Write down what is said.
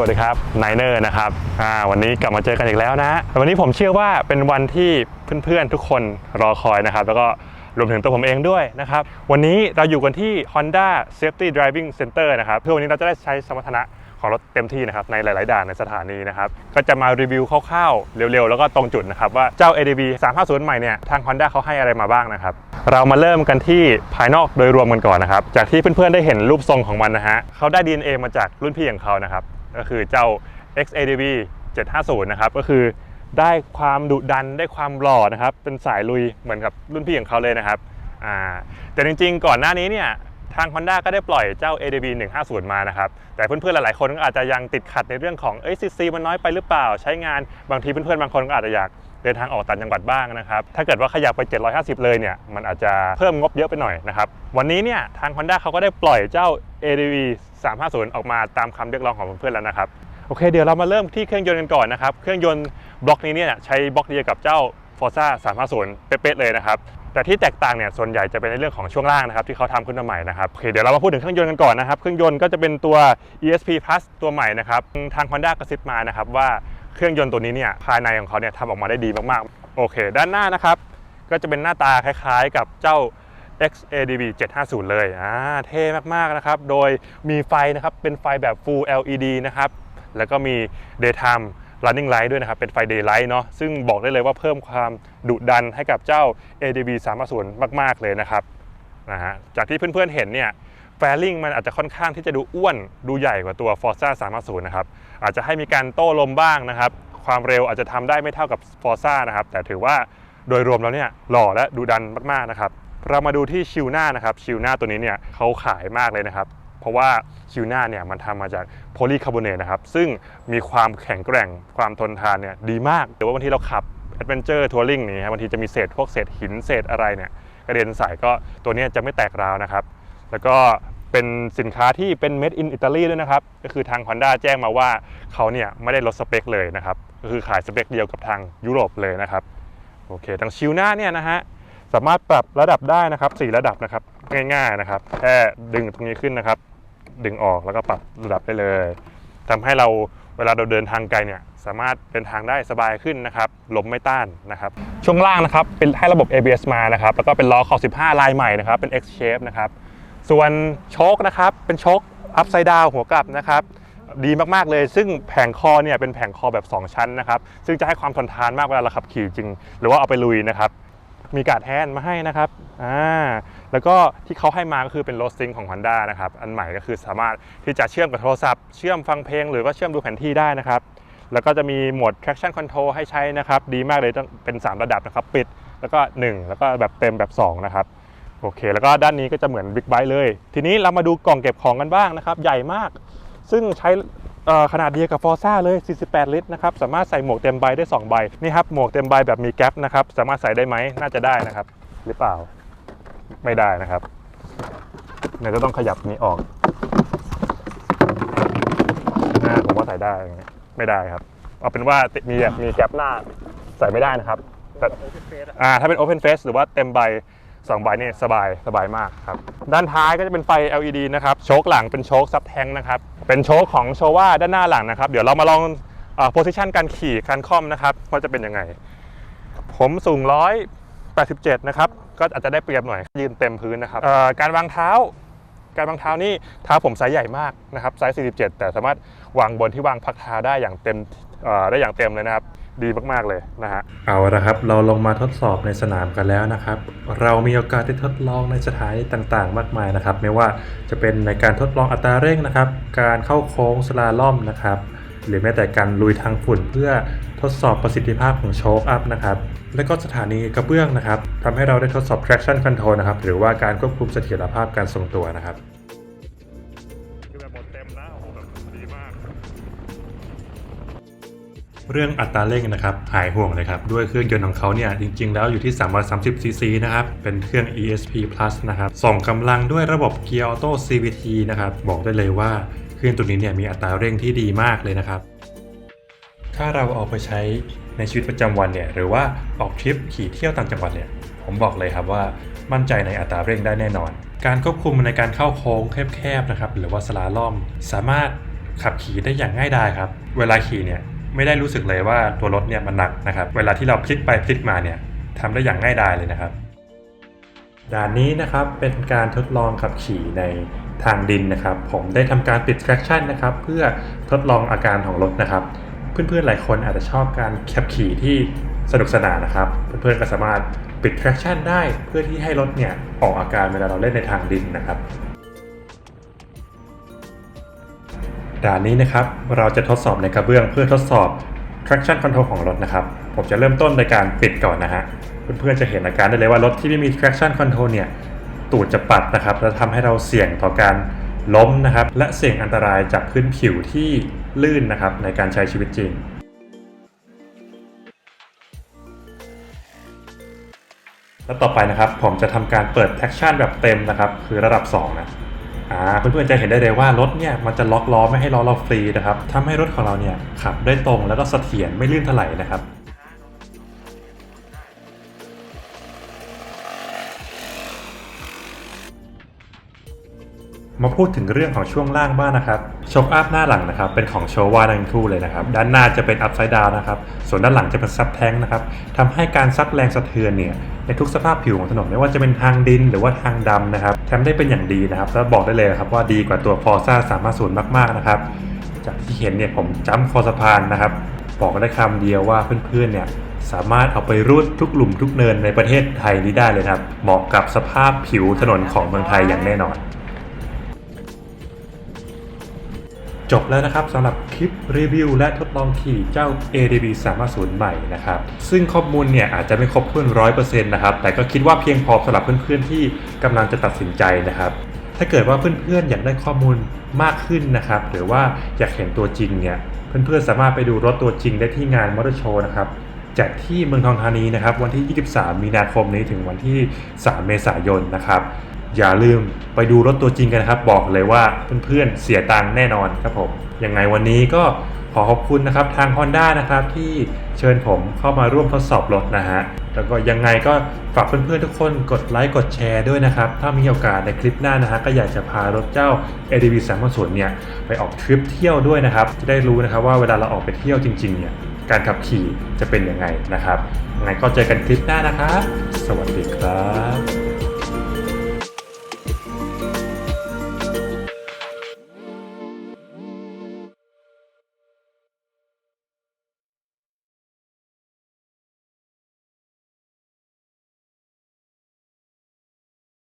วัสดีครับไนเนอร์นะครับอ่าวันนี้กลับมาเจอกันอีกแล้วนะฮะวันนี้ผมเชื่อว่าเป็นวันที่เพื่อนๆทุกคนรอคอยนะครับ แล้วก็รวมถึงตัวผมเองด้วยนะครับ วันนี้เราอยู่กันที่ Honda Safety Driving Center นะครับ เพื่อวันนี้เราจะได้ใช้สมรรถนะของรถเต็มที่นะครับในหลาย ๆ ด่านในสถานีนะครับ ก็จะมารีวิวคร่าว ๆ เร็ว ๆ แล้วก็ตรงจุดนะครับ ว่าเจ้า ADB 350 ใหม่เนี่ย ทาง Honda เขาให้อะไรมาบ้างนะครับ เรามาเริ่มกันที่ภายนอกโดยรวมกันก่อนนะครับ จากที่เพื่อน ๆ ได้เห็นรูปทรงของมันนะฮะเขาได้ DNA มาจากรุ่นพี่ของเขานะครับ ก็คือเจ้า XADV 750 นะครับ ก็คือได้ความดุดันได้ความหล่อนะครับ เป็นสายลุยเหมือนกับรุ่นพี่ของเขาเลยนะครับอ่าแต่จริงๆ ก่อนหน้านี้เนี่ยทาง Honda ก็ได้ปล่อยเจ้า ADB 150 มานะครับ แต่เพื่อนๆ หลายๆ คนก็อาจจะยังติดขัดในเรื่องของเอ้ยซีซีมันน้อยไปหรือเปล่า ใช้งานบางทีเพื่อนๆ บางคนก็อาจจะอยากเดินทางออกต่างจังหวัดบ้างนะครับ ถ้าเกิดว่าขยับไป 750 เลยเนี่ย มันอาจจะเพิ่มงบเยอะไปหน่อยนะครับ วันนี้เนี่ยทาง Honda เขาก็ได้ปล่อยเจ้า ADV 350 ออกมาตามคำเรียกร้องของเพื่อนๆแล้วนะครับ โอเค เดี๋ยวเรามาเริ่มที่เครื่องยนต์กันก่อนนะครับ เครื่องยนต์บล็อกนี้เนี่ยใช้บล็อกเดียวกับเจ้า Forza 350 เป๊ะๆเลยนะครับ แต่ที่แตกต่างเนี่ยส่วนใหญ่จะเป็นในเรื่องของช่วงล่างนะครับที่เขาทำขึ้นมาใหม่นะครับโอเคเดี๋ยวเรามาพูดถึงเครื่องยนต์กันก่อนนะครับ เครื่องยนต์ก็จะเป็นตัว ESP Plus ตัวใหม่นะครับทาง Honda กระซิบมานะครับว่าเครื่องยนต์ตัวนี้เนี่ยภายในของเขาเนี่ยทำออกมาได้ดีมากๆ โอเค ด้านหน้านะครับก็จะเป็นหน้าตาคล้ายๆ กับเจ้า XADV 750 เลยอ่าเท่มากๆนะครับ โดยมีไฟนะครับเป็นไฟแบบ Full LED นะครับ แล้วก็มี daytime running light ด้วยนะครับ เป็นไฟ daylight เนาะซึ่งบอกได้เลยว่าเพิ่มความดุดันให้กับเจ้า ADB 350 มาก ๆ เลยนะครับนะฮะจากที่เพื่อนๆเห็นเนี่ยแฟลิงมันอาจจะค่อนข้างที่จะดูอ้วนดูใหญ่กว่าตัว Forza 350 นะครับ อาจจะให้มีการโต้ลมบ้างนะครับ ความเร็วอาจจะทำได้ไม่เท่ากับ Forza นะครับ แต่ถือว่าโดยรวมแล้วเนี่ยหล่อและดุดันมากๆนะครับ เรามาดูที่ชิวหน้านะครับชิวหน้าตัวนี้เนี่ยเขาขายมากเลยนะครับ เพราะว่าชิวหน้าเนี่ยมันทำมาจากโพลีคาร์บอเนตนะครับซึ่งมีความแข็งแกร่งความทนทานเนี่ยดีมากแต่ว่าบางทีเราขับแอดเวนเจอร์ทัวริงนี่ครับบางทีจะมีเศษพวกเศษหินเศษอะไรเนี่ยกระเด็นใส่ก็ตัวนี้จะไม่แตกราวนะครับ แล้วก็เป็นสินค้าที่เป็น made in Italy ด้วยนะครับ ก็คือทาง Honda แจ้งมาว่าเขาเนี่ยไม่ได้ลดสเปคเลยนะครับ ก็คือขายสเปคเดียวกับทางยุโรปเลยนะครับ โอเคทางชิวหน้าเนี่ยนะฮะ สามารถปรับระดับได้นะครับ 4 ระดับนะครับง่ายๆนะครับ แค่ดึงตรงนี้ขึ้นนะครับ ดึงออกแล้วก็ปรับระดับได้เลยทำให้เราเวลาเราเดินทางไกลเนี่ยสามารถเดินทางได้สบายขึ้นนะครับลมไม่ต้านนะครับช่วงล่างนะครับเป็นให้ระบบ ABS มานะครับแล้วก็เป็นล้อขอบ15 ลายใหม่นะครับเป็น X shape นะครับส่วนโชคนะครับเป็นโชค upside down หัวกลับนะครับดีมากๆเลย ซึ่งแผงคอเนี่ยเป็นแผงคอแบบ 2 ชั้นนะครับซึ่งจะให้ความทนทานมากเวลาเราขับขี่จริง หรือว่าเอาไปลุยนะครับ มีการ์ดแฮนด์มาให้นะครับอ่าแล้วก็ที่เขาให้มาก็คือเป็นโรสซิงของ Honda นะครับอันใหม่ก็คือสามารถที่จะเชื่อมกับโทรศัพท์เชื่อมฟังเพลงหรือว่าเชื่อมดูแผนที่ได้นะครับแล้วก็จะมีโหมด traction control ให้ใช้นะครับ ดีมากเลยต้องเป็น 3 ระดับนะครับ ปิดแล้วก็ 1 แล้วก็แบบเต็มแบบ 2 นะครับ โอเค แล้วก็ด้านนี้ก็จะเหมือนบิ๊กไบค์เลย ทีนี้เรามาดูกล่องเก็บของกันบ้างนะครับ ใหญ่มาก ซึ่งใช้เขนาดเดียวกับฟอร์ซ่าเลย 48 ลิตรนะครับ สามารถใส่หมวกเต็มใบได้ 2 ใบ นี่ครับ หมวกเต็มใบแบบมีแก๊ปนะครับ สามารถใส่ได้ไหม น่าจะได้นะครับ หรือเปล่า ไม่ได้นะครับเดี๋ยจะต้องขยับนี้ออกอ่าผมว่าใส่ได้ไม่ได้ครับ เอาเป็นว่ามีแบบมีแก๊ปหน้าใส่ไม่ได้นะครับแต่อ่าถ้าเป็น Open Face หรือว่าเต็มใบ สองใบนี่สบายสบายมากครับ ด้านท้ายก็จะเป็นไฟ LED นะครับ โชคหลังเป็นโชคซับแทงนะครับ เป็นโชคของโชว่าด้านหน้าหลังนะครับ เดี๋ยวเรามาลองโพสิชันการขี่การคล่อมนะครับว่าจะเป็นยังไง ผมสูง 187 นะครับ ก็อาจจะได้เปรียบหน่อย ยืนเต็มพื้นนะครับเอ่อการวางเท้า การวางเท้านี่เท้าผมไซส์ใหญ่มากนะครับ ไซส์ 47 แต่สามารถวางบนที่วางพักเท้าได้อย่างเต็มเอ่อได้อย่างเต็มเลยนะครับ ดีมากๆเลยนะฮะเอาละครับ เราลงมาทดสอบในสนามกันแล้วนะครับ เรามีโอกาสได้ทดลองในสถานีต่างๆ มากมายนะครับ ไม่ว่าจะเป็นในการทดลองอัตราเร่งนะครับ การเข้าโค้งสลาล่อมนะครับ หรือแม้แต่การลุยทางฝุ่นเพื่อทดสอบประสิทธิภาพของโชคอัพนะครับและก็สถานีกระเบื้องนะครับทำให้เราได้ทดสอบ traction control นะครับ หรือว่าการควบคุมเสถียรภาพการทรงตัวนะครับ เรื่องอัตราเร่งนะครับหายห่วงเลยครับด้วยเครื่องยนต์ของเขาเนี่ยจริง ๆ แล้วอยู่ที่ 330 cc นะครับเป็นเครื่อง ESP Plus นะครับส่งกำลังด้วยระบบเกียร์ออโต้ CVT นะครับบอกได้เลยว่าเครื่องตัวนี้เนี่ยมีอัตราเร่งที่ดีมากเลยนะครับ ถ้าเราเอาไปใช้ในชีวิตประจำวันเนี่ยหรือว่าออกทริปขี่เที่ยวต่างจังหวัดเนี่ยผมบอกเลยครับว่ามั่นใจในอัตราเร่งได้แน่นอน การควบคุมในการเข้าโค้งแคบๆนะครับหรือว่าสลาล่อม สามารถขับขี่ได้อย่างง่ายดายครับ เวลาขี่เนี่ย ไม่ได้รู้สึกเลยว่าตัวรถเนี่ยมันหนักนะครับ เวลาที่เราพลิกไปพลิกมาเนี่ยทำได้อย่างง่ายดายเลยนะครับด่านนี้นะครับเป็นการทดลองขับขี่ในทางดินนะครับ ผมได้ทำการปิด traction นะครับ เพื่อทดลองอาการของรถนะครับ เพื่อนๆหลายคนอาจจะชอบการขับขี่ที่สนุกสนานนะครับ เพื่อนๆก็สามารถปิด traction ได้เพื่อที่ให้รถเนี่ยออกอาการเวลาเราเล่นในทางดินนะครับ ด่านนี้นะครับเราจะทดสอบในกระเบื้องเพื่อทดสอบ traction control ของรถนะครับ ผมจะเริ่มต้นในการปิดก่อนนะฮะเพื่อนๆจะเห็นอาการได้เลยว่ารถที่ไม่มี traction control เนี่ยตูดจะปัดนะครับและทำให้เราเสี่ยงต่อการล้มนะครับ และเสี่ยงอันตรายจากพื้นผิวที่ลื่นนะครับในการใช้ชีวิตจริงแล้วต่อไปนะครับผมจะทำการเปิด traction แบบเต็มนะครับ คือระดับ 2 นะ อ่าเพื่อนๆจะเห็นได้เลยว่ารถเนี่ยมันจะล็อกล้อไม่ให้ล้อเราฟรีนะครับทำให้รถของเราเนี่ยขับได้ตรงแล้วก็เสถียรไม่ลื่นถลายนะครับ มาพูดถึงเรื่องของช่วงล่างบ้างนะครับโชคอัพหน้าหลังนะครับเป็นของโชวาทั้งคู่เลยนะครับด้านหน้าจะเป็นอัพไซด์ดาวนะครับส่วนด้านหลังจะเป็นซับแทงนะครับทำให้การซับแรงสะเทือนเนี่ยในทุกสภาพผิวของถนนไม่ว่าจะเป็นทางดินหรือว่าทางดำนะครับทำได้เป็นอย่างดีนะครับแล้วบอกได้เลยครับว่าดีกว่าตัวฟอร์ซ่าสามารถศูนมากๆนะครับจากที่เห็นเนี่ยผมจ้ำคอสะพานนะครับบอกได้คำเดียวว่าเพื่อนๆเนี่ยสามารถเอาไปรูดทุกหลุมทุกเนินในประเทศไทยนี้ได้เลยครับเหมาะกับสภาพผิวถนนของเมืองไทยอย่างแน่นอน จบแล้วนะครับสำหรับคลิปรีวิวและทดลองขี่เจ้า ADB 350ใหม่นะครับ ซึ่งข้อมูลเนี่ยอาจจะไม่ครบถ้วน100%นะครับ แต่ก็คิดว่าเพียงพอสำหรับเพื่อนๆที่กำลังจะตัดสินใจนะครับ ถ้าเกิดว่าเพื่อนๆอยากได้ข้อมูลมากขึ้นนะครับ หรือว่าอยากเห็นตัวจริงเนี่ย เพื่อนๆสามารถไปดูรถตัวจริงได้ที่งานมอเตอร์โชว์นะครับจัดที่เมืองทองธานีนะครับ วันที่ 23 มีนาคมนี้ถึงวันที่ 3 เมษายนนะครับ อย่าลืมไปดูรถตัวจริงกันนะครับ บอกเลยว่าเพื่อนๆเสียตังค์แน่นอนครับผมยังไงวันนี้ก็ขอขอบคุณนะครับทาง Honda นะครับที่เชิญผมเข้ามาร่วมทดสอบรถนะฮะแล้วก็ยังไงก็ฝากเพื่อนๆทุกคนกดไลค์กดแชร์ด้วยนะครับ ถ้ามีโอกาสในคลิปหน้านะฮะก็อยากจะพารถเจ้า ADV 350เนี่ยไปออกทริปเที่ยวด้วยนะครับ จะได้รู้นะครับว่าเวลาเราออกไปเที่ยวจริงๆเนี่ยการขับขี่จะเป็นยังไงนะครับยังไงก็เจอกันคลิปหน้านะครับ สวัสดีครับ